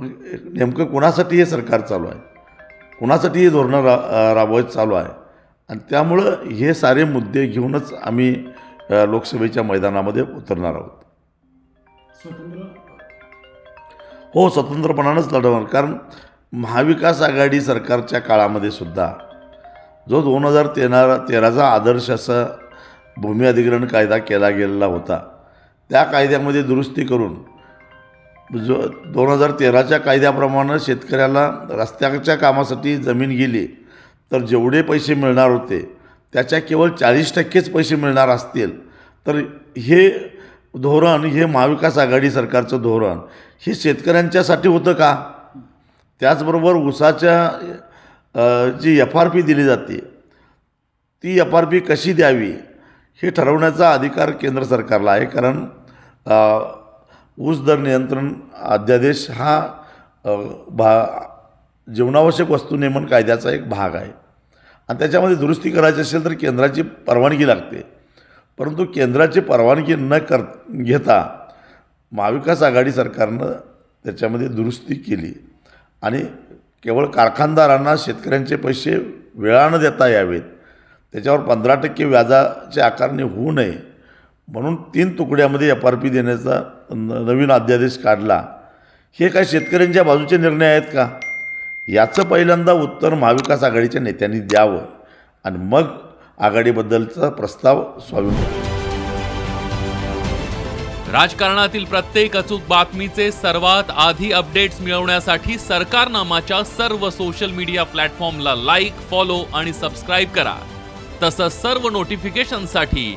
मग नेमकं कुणासाठी हे सरकार चालू आहे? कुणासाठी हे धोरणं रा राबवायचं चालू आहे? आणि त्यामुळं हे सारे मुद्दे घेऊनच आम्ही लोकसभेच्या मैदानामध्ये उतरणार आहोत. स्वतंत्र? हो स्वतंत्रपणानंच लढवणार. कारण महाविकास आघाडी सरकारच्या काळामध्ये सुद्धा जो दोन हजार तेरा तेराचा आदर्श असा भूमी अधिग्रहण कायदा केला गेलेला होता त्या कायद्यामध्ये दुरुस्ती करून जो दोन हजार तेराच्या कायद्याप्रमाणे शेतकऱ्याला रस्त्याच्या कामासाठी जमीन गेली तर जेवढे पैसे मिळणार होते त्याच्या केवळ चाळीस टक्केच पैसे मिळणार असतील. तर हे धोरण हे महाविकास आघाडी सरकारचं धोरण हे शेतकऱ्यांच्यासाठी होतं का? त्याचबरोबर ऊसाच्या जी एफ आर पी दिली जाते ती एफ आर पी कशी द्यावी हे ठरवण्याचा अधिकार केंद्र सरकारला आहे. कारण ऊस दर नियंत्रण अध्यादेश हा भा जीवनावश्यक वस्तू नियमन कायद्याचा एक भाग आहे. आणि त्याच्यामध्ये दुरुस्ती करायची असेल तर केंद्राची परवानगी लागते. परंतु केंद्राची परवानगी न कर घेता महाविकास आघाडी सरकारनं त्याच्यामध्ये दुरुस्ती केली. आणि केवळ कारखानदारांना शेतकऱ्यांचे पैसे वेळानं देता यावेत. त्याच्यावर पंधरा टक्के व्याजाचे आकारणी होऊ नये. म्हणून तीन तुकड्यामध्ये एफ आर पी देण्याचा न- नवीन अध्यादेश काढला. हे काय शेतकऱ्यांच्या बाजूचे निर्णय आहेत का? याचं पहिल्यांदा उत्तर महाविकास आघाडीच्या नेत्यांनी द्यावं. आणि मग आघाडीबद्दलचा प्रस्ताव स्वामी राजकारणातील प्रत्येक अचूक बातमीचे सर्वात आधी अपडेट्स मिळवण्यासाठी सरकारनामाच्या सर्व सोशल मीडिया प्लॅटफॉर्मला लाईक फॉलो आणि सबस्क्राईब करा. तसंच सर्व नोटिफिकेशनसाठी